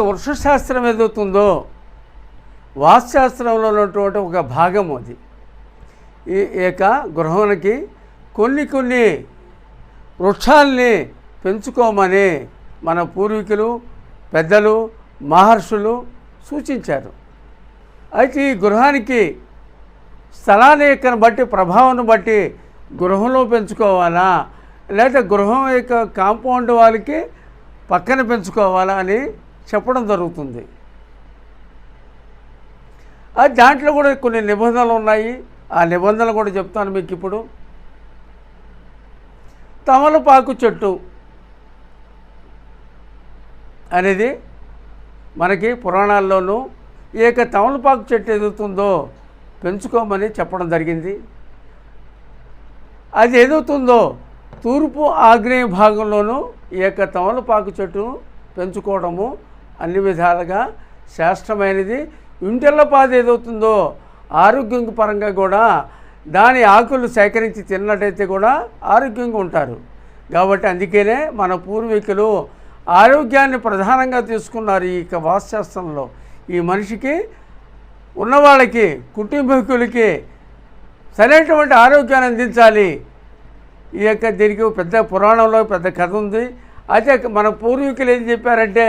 వృక్షశాస్త్రం ఏదవుతుందో వాస్తుశాస్త్రంలో ఉన్నటువంటి ఒక భాగం అది. ఈ యొక్క గృహానికి కొన్ని కొన్ని వృక్షాల్ని పెంచుకోమని మన పూర్వీకులు పెద్దలు మహర్షులు సూచించారు. అయితే ఈ గృహానికి స్థలాన్ని యొక్క బట్టి ప్రభావాన్ని బట్టి గృహంలో పెంచుకోవాలా? లేదా గృహం యొక్క కాంపౌండ్ వాళ్ళకి పక్కన పెంచుకోవాలా అని చెప్పడం జరుగుతుంది. దాంట్లో కూడా కొన్ని నిబంధనలు ఉన్నాయి. ఆ నిబంధనలు కూడా చెప్తాను మీకు ఇప్పుడు. తమలపాకు చెట్టు అనేది మనకి పురాణాల్లోనూ ఈ యొక్క తమలపాకు చెట్టు ఎదుగుతుందో పెంచుకోమని చెప్పడం జరిగింది. అది ఎదుగుతుందో తూర్పు ఆగ్నేయ భాగంలోనూ ఈ యొక్క తమలపాకు చెట్టు పెంచుకోవడము అన్ని విధాలుగా శ్రేష్టమైనది. ఇంటిల్లపాది ఏదవుతుందో ఆరోగ్యం పరంగా కూడా దాని ఆకులు సేకరించి తిన్నట్టయితే కూడా ఆరోగ్యంగా ఉంటారు. కాబట్టి అందుకనే మన పూర్వీకులు ఆరోగ్యాన్ని ప్రధానంగా తీసుకున్నారు ఈ యొక్క ఈ మనిషికి ఉన్నవాళ్ళకి కుటుంబీకులకి సరైనటువంటి ఆరోగ్యాన్ని అందించాలి. ఈ యొక్క దీనికి పెద్ద పురాణంలో పెద్ద కథ ఉంది. అయితే మన పూర్వీకులు ఏం చెప్పారంటే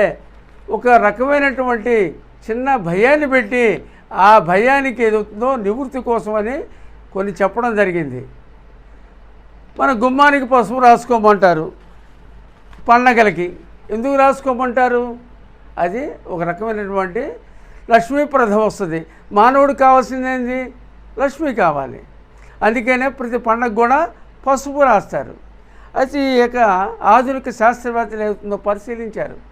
ఒక రకమైనటువంటి చిన్న భయాన్ని పెట్టి ఆ భయానికి ఏదవుతుందో నివృత్తి కోసమని కొన్ని చెప్పడం జరిగింది. మన గుమ్మానికి పసుపు రాసుకోమంటారు. పండగలకి ఎందుకు రాసుకోమంటారు? అది ఒక రకమైనటువంటి లక్ష్మీప్రదం వస్తుంది. మానవుడు కావాల్సింది లక్ష్మి కావాలి. అందుకనే ప్రతి పండగ కూడా పసుపు రాస్తారు. అయితే ఈ యొక్క ఆధునిక శాస్త్రవేత్తలు ఏమవుతుందో పరిశీలించారు.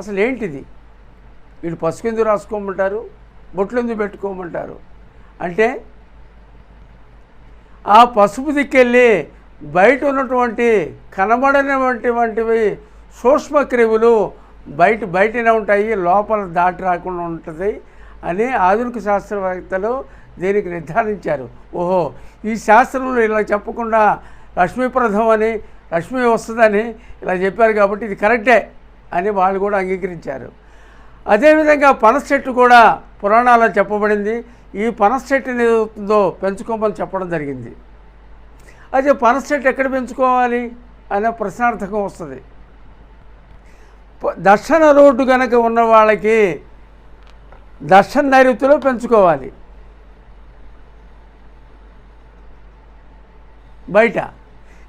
అసలు ఏంటిది వీళ్ళు పసుపు ఎందుకు రాసుకోమంటారు? బొట్లు పెట్టుకోమంటారు? అంటే ఆ పసుపు దిక్కెళ్ళి బయట ఉన్నటువంటి కనబడనటువంటివి సూక్ష్మ క్రిములు బయట బయటనే ఉంటాయి లోపల దాటి రాకుండా ఉంటుంది అని ఆధునిక శాస్త్రవేత్తలు దీనికి నిర్ధారించారు. ఓహో ఈ శాస్త్రంలో ఇలా చెప్పకుండా లక్ష్మీప్రదం అని లక్ష్మీ వస్తుందని ఇలా చెప్పారు కాబట్టి ఇది కరెక్టే. అని వాళ్ళు కూడా అంగీకరించారు. అదేవిధంగా పనస చెట్టు కూడా పురాణాల్లో చెప్పబడింది. ఈ పనస చెట్టు ఏదవుతుందో పెంచుకోమని చెప్పడం జరిగింది. అదే పనస చెట్టు ఎక్కడ పెంచుకోవాలి అనే ప్రశ్నార్థకం వస్తుంది. దర్శన రోడ్డు కనుక ఉన్న వాళ్ళకి దర్శన నైరుతిలో పెంచుకోవాలి. బయట.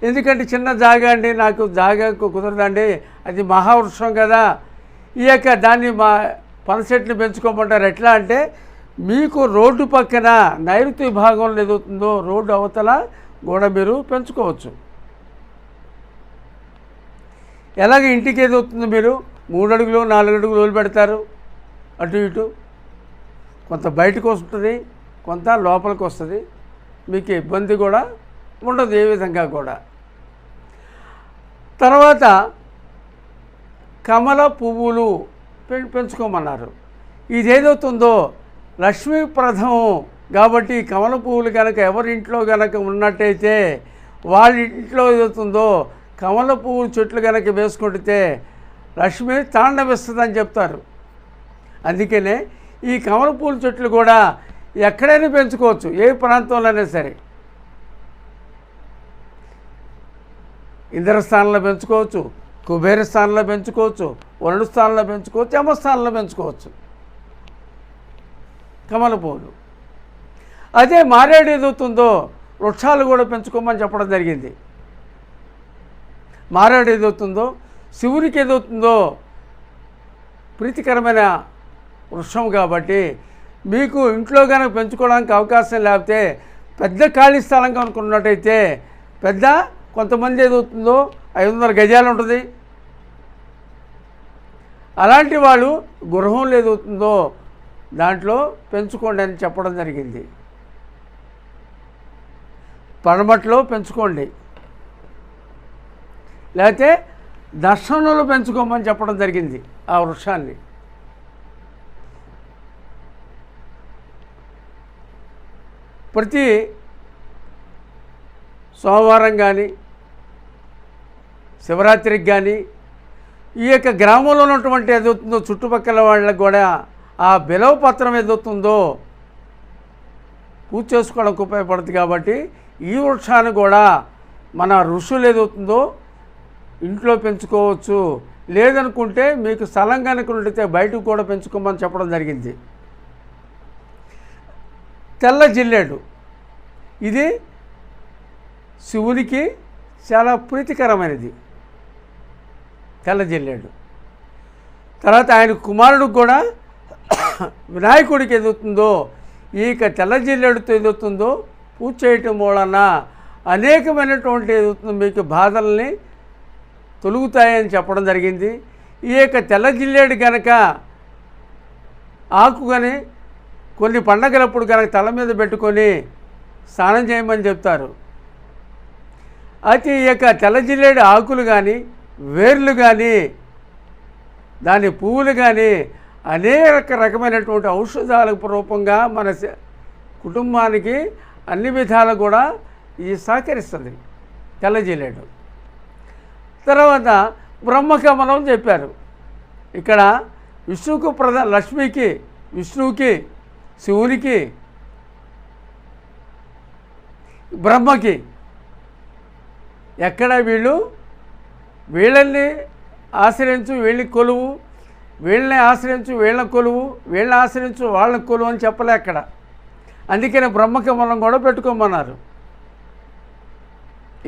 ఎందుకంటే చిన్న జాగా అండి నాకు జాగా కుదరదండి. అది మహావృక్షం కదా. ఈ యొక్క దాన్ని మా పనసెట్లు పెంచుకోమంటారు. ఎట్లా అంటే మీకు రోడ్డు పక్కన నైరుతి భాగంలో ఏదవుతుందో రోడ్డు అవతల కూడా మీరు పెంచుకోవచ్చు. ఎలాగ ఇంటికి ఏదవుతుందో మీరు మూడు అడుగులు నాలుగు అడుగులు వదిలిపెడతారు. అటు ఇటు. కొంత బయటకు వస్తుంది కొంత లోపలికి వస్తుంది. మీకు ఇబ్బంది కూడా ఉండదు ఏ విధంగా కూడా. తర్వాత కమల పువ్వులు పె- పెంచుకోమన్నారు. ఇదేదవుతుందో లక్ష్మీప్రదం కాబట్టి కమల పువ్వులు కనుక ఎవరింట్లో కనుక ఉన్నట్టయితే వాళ్ళ ఇంట్లో ఏదవుతుందో కమల పువ్వులు చెట్లు కనుక వేసుకుంటే లక్ష్మి తాండవిస్తుందని చెప్తారు. అందుకనే ఈ కమల పువ్వుల చెట్లు కూడా ఎక్కడైనా పెంచుకోవచ్చు ఏ ప్రాంతంలోనే సరే. ఇంద్ర స్థానంలో పెంచుకోవచ్చు కుబేర స్థానంలో పెంచుకోవచ్చు వరుడు స్థానంలో పెంచుకోవచ్చు యమ స్థానంలో పెంచుకోవచ్చు. కమల పువ్వులు అదే మారేడు ఏదవుతుందో వృక్షాలు కూడా పెంచుకోమని చెప్పడం జరిగింది. మారేడు ఏదవుతుందో శివునికి ఏదవుతుందో ప్రీతికరమైన వృక్షం కాబట్టి మీకు ఇంట్లో కనుక పెంచుకోవడానికి అవకాశం లేకపోతే పెద్ద ఖాళీ స్థలం కనుక్కున్నట్టయితే పెద్ద కొంతమంది ఏదవుతుందో ఐదు వందల గజాలు ఉంటుంది. అలాంటి వాళ్ళు గృహంలో ఏదవుతుందో దాంట్లో పెంచుకోండి అని చెప్పడం జరిగింది. పడమట్లో పెంచుకోండి. లేకపోతే దర్శనంలో పెంచుకోమని చెప్పడం జరిగింది ఆ వృక్షాన్ని. ప్రతి సోమవారం కానీ శివరాత్రికి కానీ ఈ యొక్క గ్రామంలో ఉన్నటువంటి ఏదవుతుందో చుట్టుపక్కల వాళ్ళకి కూడా ఆ బిలవ పత్రం ఏదవుతుందో పూజ చేసుకోవడానికి ఉపయోగపడుతుంది కాబట్టి ఈ వృక్షాన్ని కూడా మన ఋషులు ఏదవుతుందో ఇంట్లో పెంచుకోవచ్చు. లేదనుకుంటే మీకు స్థలం కనుక ఉండితే బయటకు కూడా పెంచుకోమని చెప్పడం జరిగింది. తెల్ల జిల్లేడు. ఇది శివునికి చాలా ప్రీతికరమైనది. తెల్లజల్లాడు. తర్వాత ఆయన కుమారుడికి కూడా వినాయకుడికి ఎదుగుతుందో ఈ యొక్క ఎదుగుతుందో పూజ చేయటం వలన అనేకమైనటువంటి ఎదుగుతుంది మీకు బాధల్ని తొలుగుతాయని చెప్పడం జరిగింది. ఈ యొక్క తెల్ల కనుక ఆకు కానీ కొన్ని పండగలప్పుడు కనుక తల మీద పెట్టుకొని స్నానం చేయమని చెప్తారు. అయితే ఈ యొక్క తెల్లజిల్లేడు ఆకులు కానీ వేర్లు కానీ దాని పువ్వులు కానీ అనేక రకమైనటువంటి ఔషధాలకు రూపంగా మన కుటుంబానికి అన్ని విధాలు కూడా ఈ సహకరిస్తుంది. తెల్ల తర్వాత బ్రహ్మకమలం చెప్పారు. ఇక్కడ విష్ణుకు ప్రధా లక్ష్మికి విష్ణువుకి శివునికి బ్రహ్మకి ఎక్కడ వీళ్ళు వీళ్ళని ఆశ్రయించు వీళ్ళని కొలువు. వీళ్ళని ఆశ్రయించు వీళ్ళ కొలువు. వీళ్ళని ఆశ్రయించు వాళ్ళ కొలువు అని చెప్పలే అక్కడ. అందుకనే బ్రహ్మకమలం కూడా పెట్టుకోమన్నారు.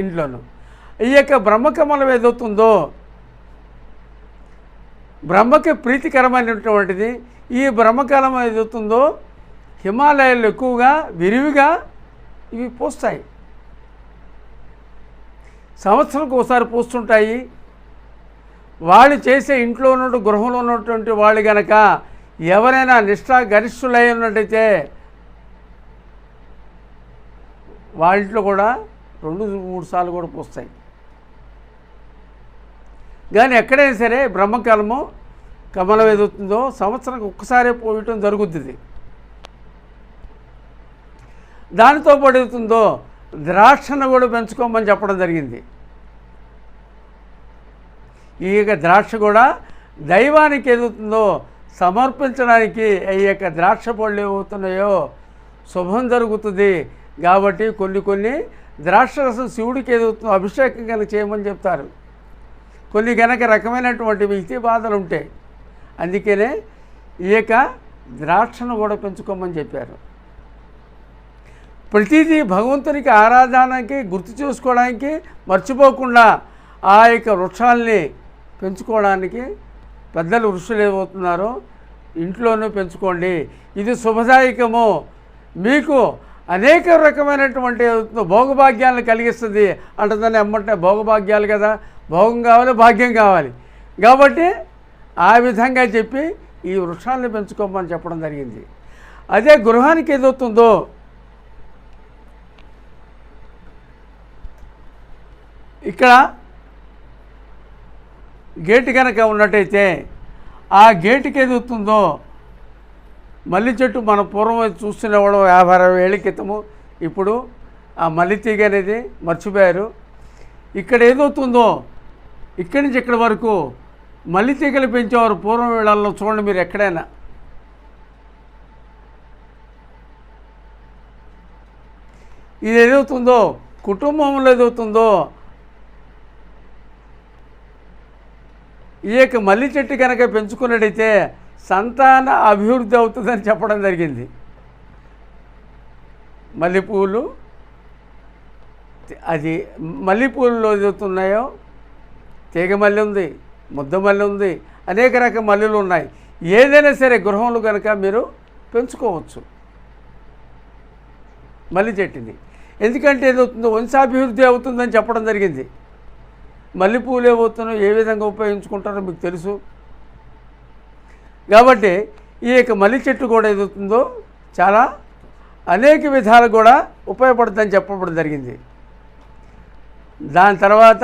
ఇంట్లోనూ. ఈ యొక్క బ్రహ్మకమలం ఏదవుతుందో బ్రహ్మకి ప్రీతికరమైనటువంటిది ఈ బ్రహ్మకాలం ఏదవుతుందో హిమాలయాలు ఎక్కువగా విరివిగా ఇవి పూస్తాయి. సంవత్సరంకి ఒకసారి పూస్తుంటాయి. వాళ్ళు చేసే ఇంట్లో ఉన్నట్టు గృహంలో ఉన్నటువంటి వాళ్ళు గనక ఎవరైనా నిష్ఠా గరిష్ఠులై ఉన్నట్టయితే వాళ్ళింట్లో కూడా రెండు మూడు సార్లు కూడా పూస్తాయి. కానీ ఎక్కడైనా సరే బ్రహ్మకాలము కమలం ఎదుగుతుందో సంవత్సరానికి ఒక్కసారే పోయటం జరుగుతుంది దానితో పాటు అవుతుందో ద్రాక్షను కూడా పెంచుకోమని చెప్పడం జరిగింది. ఈ యొక్క ద్రాక్ష కూడా దైవానికి ఎదుగుతుందో సమర్పించడానికి ఈ యొక్క ద్రాక్ష పళ్ళు ఏమవుతున్నాయో శుభం జరుగుతుంది. కాబట్టి కొన్ని కొన్ని ద్రాక్ష రసం శివుడికి ఎదుగుతుందో అభిషేకం కనుక చేయమని చెప్తారు. కొన్ని కనుక రకమైనటువంటి వ్యక్తి బాధలు ఉంటాయి అందుకనే ఈ యొక్క ద్రాక్షను కూడా పెంచుకోమని చెప్పారు. ప్రతిదీ భగవంతునికి ఆరాధనకి గుర్తు చేసుకోవడానికి మర్చిపోకుండా ఆ యొక్క వృక్షాల్ని పెంచుకోవడానికి పెద్దలు వృక్షులు ఏమవుతున్నారో ఇంట్లోనే పెంచుకోండి. ఇది శుభదాయకము. మీకు అనేక రకమైనటువంటి భోగభాగ్యాలను కలిగిస్తుంది అంటుందని ఎమ్మంటే భోగభాగ్యాలు కదా భోగం కావాలి భాగ్యం కావాలి. కాబట్టి ఆ విధంగా చెప్పి ఈ వృక్షాలను పెంచుకోమని చెప్పడం జరిగింది. అదే గృహానికి ఏదవుతుందో ఇక్కడ గేటు కనుక ఉన్నట్టయితే ఆ గేటుకి ఏదవుతుందో మల్లి చెట్టు మన పూర్వం చూస్తున్నవాడు యాభై అరవై ఏళ్ళ క్రితము. ఇప్పుడు ఆ మల్లి తీగ అనేది మర్చిపోయారు. ఇక్కడ ఏదవుతుందో ఇక్కడి నుంచి ఇక్కడి వరకు మల్లి తీగలు పెంచేవారు పూర్వం వేళల్లో చూడండి మీరు ఎక్కడైనా. ఇది ఏదవుతుందో కుటుంబంలో ఏదవుతుందో ఈ యొక్క మల్లి చెట్టు కనుక పెంచుకున్నట్టయితే సంతాన అభివృద్ధి అవుతుందని చెప్పడం జరిగింది. మల్లెపూలు అది మల్లెపూలలో ఏదవుతున్నాయో తీగ మల్లె ఉంది ముద్ద మల్లె ఉంది అనేక రకాల మల్లెలు ఉన్నాయి. ఏదైనా సరే గృహంలో కనుక మీరు పెంచుకోవచ్చు. మల్లి చెట్టుని. ఎందుకంటే ఏదవుతుందో వంశాభివృద్ధి అవుతుందని చెప్పడం జరిగింది. మల్లెపూలు ఏమవుతున్నాయో ఏ విధంగా ఉపయోగించుకుంటారో మీకు తెలుసు. కాబట్టి ఈ యొక్క మల్లి చెట్టు కూడా ఏదవుతుందో చాలా అనేక విధాలు కూడా ఉపయోగపడుతుందని చెప్పడం జరిగింది. దాని తర్వాత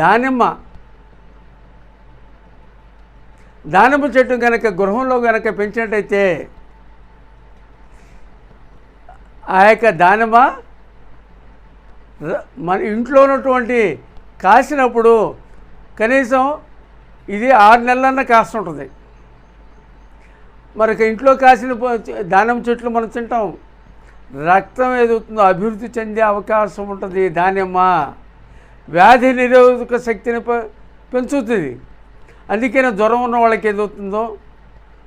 దానిమ్మ. దానిమ్మ చెట్టు కనుక గృహంలో కనుక పెంచినట్టయితే ఆ యొక్క దానిమ్మ మన ఇంట్లో ఉన్నటువంటి కాసినప్పుడు కనీసం ఇది ఆరు నెలలన్నా కాస్తుంటుంది. మరి ఇంట్లో కాసిన దానిమ్మ చెట్లు మనం తింటాం. రక్తం ఏదవుతుందో అభివృద్ధి చెందే అవకాశం ఉంటుంది దానిమ్మ. వ్యాధి నిరోధక శక్తిని పె- పెంచుతుంది. అందుకనే జ్వరం ఉన్న వాళ్ళకి ఏదవుతుందో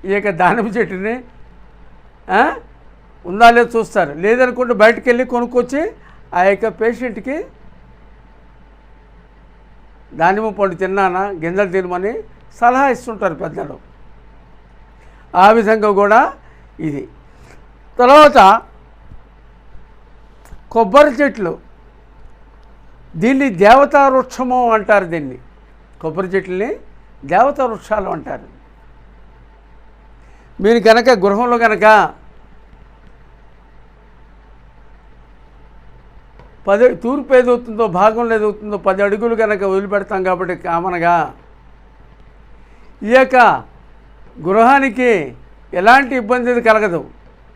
ఈ యొక్క దానిమ్మ చెట్టుని ఉందా లేదో చూస్తారు. లేదనుకుంటే బయటకు వెళ్ళి కొనుక్కొచ్చి ఆ యొక్క పేషెంట్కి దానిమ్మ పండు తిన్నానా? గింజలు తినమని సలహా ఇస్తుంటారు పెద్దలు. ఆ విధంగా కూడా ఇది. తర్వాత కొబ్బరి చెట్లు. దీన్ని దేవతా వృక్షము అంటారు దీన్ని. కొబ్బరి చెట్లని దేవతా వృక్షాలు అంటారు. మీరు కనుక గృహంలో కనుక పది తూర్పు ఏదవుతుందో భాగంలో ఏదవుతుందో పది అడుగులు కనుక వదిలిపెడతాం కాబట్టి కామనగా ఈ యొక్క గృహానికి ఎలాంటి ఇబ్బంది కలగదు.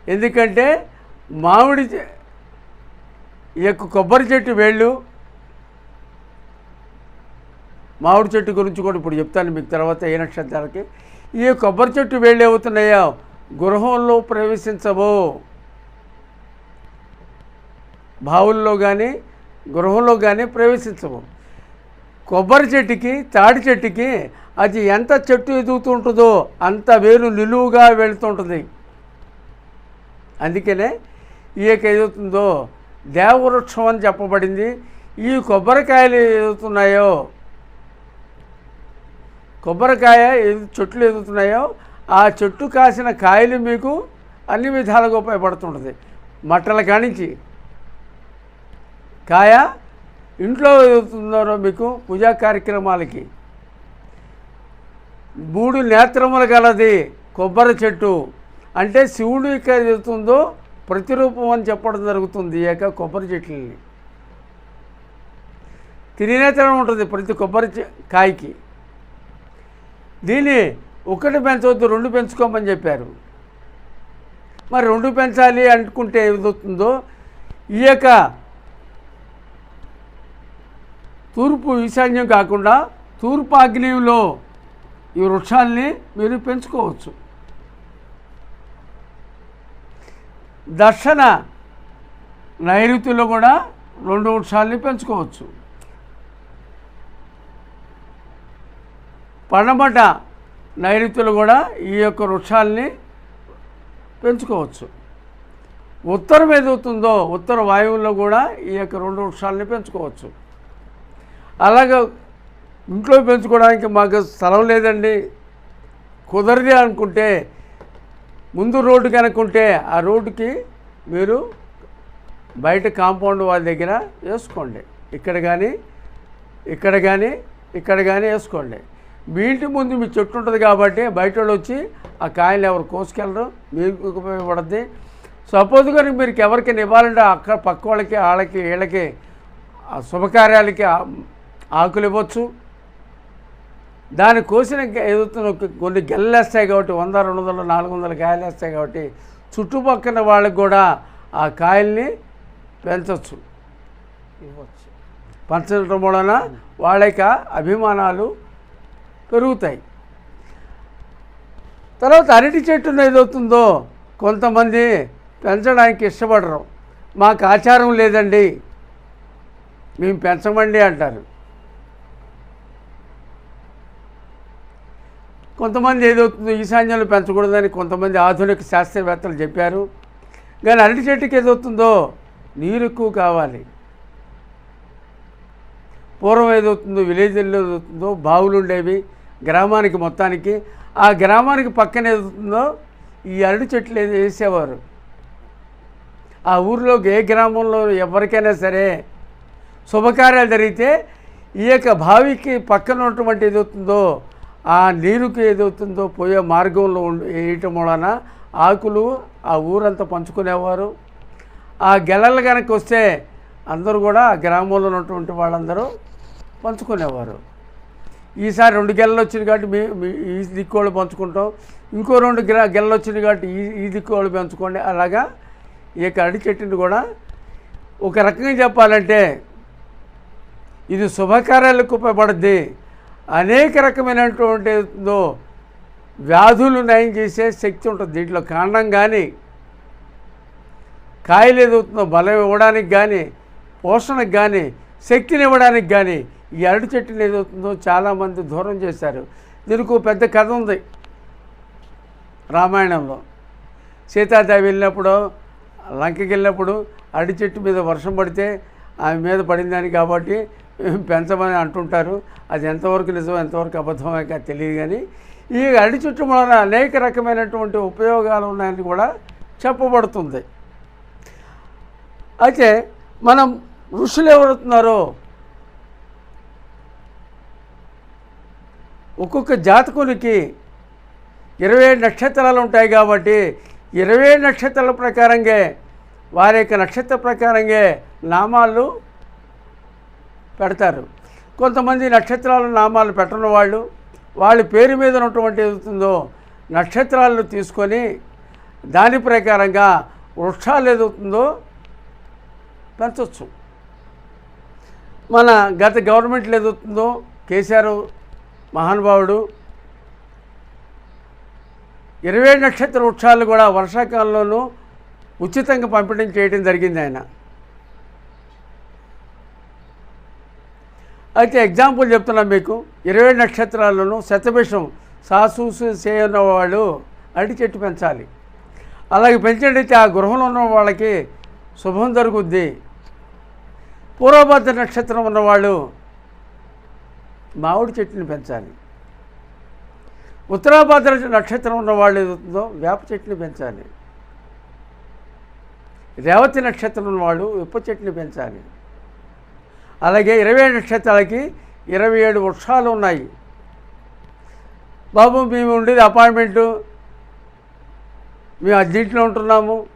ఎందుకంటే మామిడి చె- ఈ యొక్క కొబ్బరి చెట్టు వేళ్ళు మామిడి చెట్టు గురించి కూడా ఇప్పుడు చెప్తాను మీకు తర్వాత ఏ నక్షత్రాలకి. ఈ కొబ్బరి చెట్టు వేళ్ళు ఏమవుతున్నాయో గృహంలో ప్రవేశించవు బావుల్లో కానీ గృహంలో కానీ ప్రవేశించవు కొబ్బరి చెట్టుకి తాడి చెట్టుకి అది ఎంత చెట్టు ఎదుగుతుంటుందో అంత వేరు నిలువుగా వెళుతుంటుంది అందుకనే ఈ యొక్క ఏదవుతుందో దేవవృక్షం అని చెప్పబడింది. ఈ కొబ్బరికాయలు ఎదుగుతున్నాయో కొబ్బరికాయ ఏది చెట్లు ఎదుగుతున్నాయో ఆ చెట్టు కాసిన కాయలు మీకు అన్ని విధాలుగా ఉపయోగపడుతుంటుంది మట్టల కానించి కాయ ఇంట్లో ఎదుగుతుందో మీకు పూజా కార్యక్రమాలకి. మూడు నేత్రములు గలది కొబ్బరి చెట్టు. అంటే శివుడు ఇక్కడ ఎదుగుతుందో ప్రతిరూపం అని చెప్పడం జరుగుతుంది ఈ యొక్క కొబ్బరి చెట్లని. త్రినేత్రం ఉంటుంది ప్రతి కొబ్బరి చె- కాయకి. దీన్ని ఒకటి పెంచవద్దు రెండు పెంచుకోమని చెప్పారు. మరి రెండు పెంచాలి అనుకుంటే ఏదవుతుందో ఈ యొక్క తూర్పు ఈశాన్యం కాకుండా తూర్పు ఆగ్నేయంలో ఈ వృక్షాల్ని మీరు పెంచుకోవచ్చు. దర్శన నైరుతిలో కూడా రెండు వృక్షాలని పెంచుకోవచ్చు. పడమట నైరుతిలో కూడా ఈ యొక్క వృక్షాలని పెంచుకోవచ్చు. ఉత్తరం ఏదవుతుందో ఉత్తర వాయువుల్లో కూడా ఈ యొక్క రెండు వృక్షాలని పెంచుకోవచ్చు. అలాగే ఇంట్లో పెంచుకోవడానికి మాకు స్థలం లేదండి. కుదరది అనుకుంటే ముందు రోడ్డు కనుక్కుంటే ఆ రోడ్డుకి మీరు బయట కాంపౌండ్ వాళ్ళ దగ్గర వేసుకోండి. ఇక్కడ కానీ ఇక్కడ కానీ ఇక్కడ కానీ వేసుకోండి. మీ ఇంటి ముందు మీ చెట్టు ఉంటుంది కాబట్టి బయట వాళ్ళు వచ్చి ఆ కాయలు ఎవరు కోసుకెళ్ళరు మీకు ఉపయోగపడుద్ది. సపోజ్ కానీ మీరు ఎవరికి ఇవ్వాలంటే అక్కడ పక్క వాళ్ళకి వాళ్ళకి వీళ్ళకి ఆ శుభకార్యాలకి ఆకులు ఇవ్వచ్చు. దాన్ని కోసిన ఏదవుతుందో కొన్ని గెల్లలు వేస్తాయి కాబట్టి వంద రెండు వందలు నాలుగు వందల కాయలు వేస్తాయి కాబట్టి చుట్టుపక్కల వాళ్ళకి కూడా ఆ కాయల్ని పెంచవచ్చు ఇవ్వచ్చు. పంచడం వలన వాళ్ళ యొక్క అభిమానాలు పెరుగుతాయి. తర్వాత అరటి చెట్టును ఏదవుతుందో కొంతమంది పెంచడానికి ఇష్టపడరు. మాకు ఆచారం లేదండి. మేము పెంచమండి అంటారు. కొంతమంది ఏదవుతుందో ఈశాన్యంలో పెంచకూడదని కొంతమంది ఆధునిక శాస్త్రవేత్తలు చెప్పారు. కానీ అరటి చెట్టుకి ఏదవుతుందో? నీరు ఎక్కువ కావాలి. పూర్వం ఏదవుతుందో? విలేజ్లో ఏదవుతుందో? బావులు ఉండేవి. గ్రామానికి మొత్తానికి. ఆ గ్రామానికి పక్కన ఏదవుతుందో? ఈ అరటి చెట్లు వేసేవారు. ఆ ఊరిలో ఏ గ్రామంలో ఎవరికైనా సరే శుభకార్యాలు జరిగితే ఈ యొక్క బావికి పక్కన ఉన్నటువంటి ఏదవుతుందో? ఆ నీరుకి ఏదవుతుందో పోయే మార్గంలో వేయటం వలన ఆకులు ఆ ఊరంతా పంచుకునేవారు. ఆ గెలలు కనుక వస్తే అందరూ కూడా ఆ గ్రామంలో ఉన్నటువంటి వాళ్ళందరూ పంచుకునేవారు. ఈసారి రెండు గెలలు వచ్చింది కాబట్టి మీ ఈ దిక్కోళ్ళు పంచుకుంటాం. ఇంకో రెండు గెల గెలలు వచ్చింది కాబట్టి ఈ ఈ దిక్కోళ్ళు పెంచుకోండి. అలాగా ఈ యొక్క అరటి చెట్టుని కూడా ఒక రకంగా చెప్పాలంటే ఇది శుభకార్యాలకు ఉపయోగపడుద్ది. అనేక రకమైనటువంటి ఏదో వ్యాధులు నయం చేసే శక్తి ఉంటుంది. దీంట్లో కాండం కానీ కాయలు ఏదవుతుందో బలం ఇవ్వడానికి కానీ పోషణకు కానీ శక్తిని ఇవ్వడానికి కానీ ఈ అరటి చెట్టుని ఏదవుతుందో చాలామంది దూరం చేశారు. దీనికి ఒక పెద్ద కథ ఉంది రామాయణంలో. సీతాదేవి వెళ్ళినప్పుడు లంకకి వెళ్ళినప్పుడు అరటి చెట్టు మీద వర్షం పడితే ఆమె మీద పడిందని కాబట్టి పెంచమని అంటుంటారు. అది ఎంతవరకు నిజం ఎంతవరకు అబద్ధమే కా తెలియదు కానీ ఈ అడి చెట్టు వలన అనేక రకమైనటువంటి ఉపయోగాలు ఉన్నాయని కూడా చెప్పబడుతుంది. అయితే మనం ఋషులు ఎవరుతున్నారో ఒక్కొక్క జాతకునికి ఇరవై నక్షత్రాలు ఉంటాయి కాబట్టి ఇరవై నక్షత్రాల ప్రకారంగా వారి యొక్క నక్షత్ర ప్రకారంగా నామాలు పెడతారు. కొంతమంది నక్షత్రాల నామాలు పెట్టని వాళ్ళు వాళ్ళ పేరు మీద ఉన్నటువంటి ఏదవుతుందో నక్షత్రాలను తీసుకొని దాని ప్రకారంగా వృక్షాలు ఏదవుతుందో పెంచవచ్చు మన గత గవర్నమెంట్లు ఏదవుతుందో కేసీఆర్ మహానుభావుడు ఇరవై నక్షత్ర వృక్షాలు కూడా వర్షాకాలంలోనూ ఉచితంగా పంపిణీ చేయడం జరిగింది ఆయన. అయితే ఎగ్జాంపుల్ చెప్తున్నా మీకు. ఇరవై నక్షత్రాలను శతభిషం సాసూసు చేయన్న వాళ్ళు అరటి చెట్టు పెంచాలి. అలాగే పెంచినట్టయితే ఆ గృహంలో ఉన్న వాళ్ళకి శుభం జరుగుద్ది. పూర్వభద్ర నక్షత్రం ఉన్నవాళ్ళు మామిడి చెట్టుని పెంచాలి. ఉత్తరాభద్ర నక్షత్రం ఉన్నవాళ్ళు ఏదో ఏదవుతుందో వేప చెట్టుని పెంచాలి. రేవతి నక్షత్రం ఉన్నవాళ్ళు విప్ప చెట్టుని పెంచాలి. అలాగే ఇరవై ఏడు నక్షత్రాలకి ఇరవై ఏడు వృక్షాలు ఉన్నాయి. బాబు మేము ఉండేది అపార్ట్మెంటు మేము అద్దీంట్లో ఉంటున్నాము.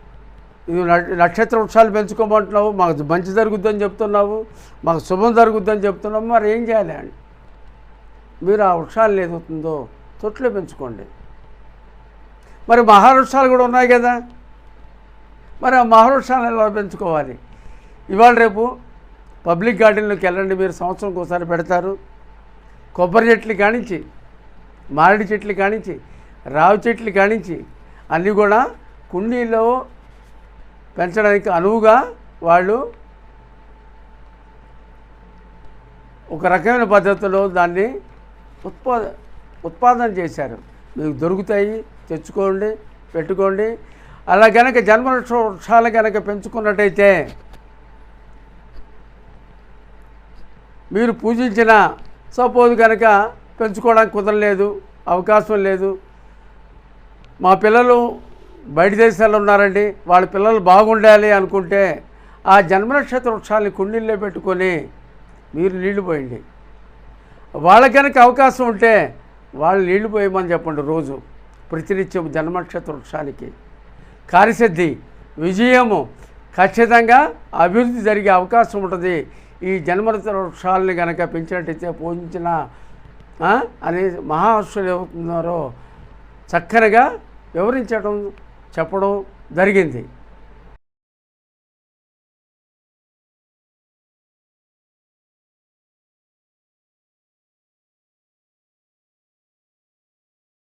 ఇది నక్షత్ర వృక్షాలు పెంచుకోమంటున్నావు. మాకు మంచి జరుగుద్దని చెప్తున్నావు. మాకు శుభం జరుగుద్దని చెప్తున్నాము మరి ఏం చేయాలి అని. మీరు ఆ వృక్షాలు ఏదవుతుందో తొట్లో పెంచుకోండి. మరి మహావృక్షాలు కూడా ఉన్నాయి కదా. మరి ఆ మహావృక్షాలను ఎలా పెంచుకోవాలి? ఇవాళ రేపు పబ్లిక్ గార్డెన్లోకి వెళ్ళండి మీరు సంవత్సరంకి ఒకసారి పెడతారు. కొబ్బరి చెట్లు కానించి మామిడి చెట్లు కానించి రావి చెట్లు కానించి అన్నీ కూడా కుండీలో పెంచడానికి అనువుగా వాళ్ళు ఒక రకమైన పద్ధతిలో దాన్ని ఉత్పాద ఉత్పాదన చేశారు. మీకు దొరుకుతాయి తెచ్చుకోండి పెట్టుకోండి. అలా కనుక జన్మ వృక్షాలు కనుక పెంచుకున్నట్టయితే మీరు పూజించిన సపోజ్ కనుక పెంచుకోవడానికి కుదరలేదు అవకాశం లేదు. మా పిల్లలు బయట దేశాల్లో ఉన్నారండి వాళ్ళ పిల్లలు బాగుండాలి అనుకుంటే ఆ జన్మనక్షత్ర వృక్షాన్ని కుండీల్లో పెట్టుకొని మీరు నీళ్ళు పోయండి. వాళ్ళకి కనుక అవకాశం ఉంటే వాళ్ళు నీళ్ళు పోయమని చెప్పండి రోజు ప్రతినిత్యం జన్మ నక్షత్ర వృక్షానికి. కార్యసిద్ధి విజయము ఖచ్చితంగా అభివృద్ధి జరిగే అవకాశం ఉంటుంది. ఈ జన్మరత వృక్షాలని కనుక పెంచినట్టయితే పూజించిన అనే మహాహర్షులు ఎవరున్నారో చక్కనగా వివరించడం చెప్పడం జరిగింది.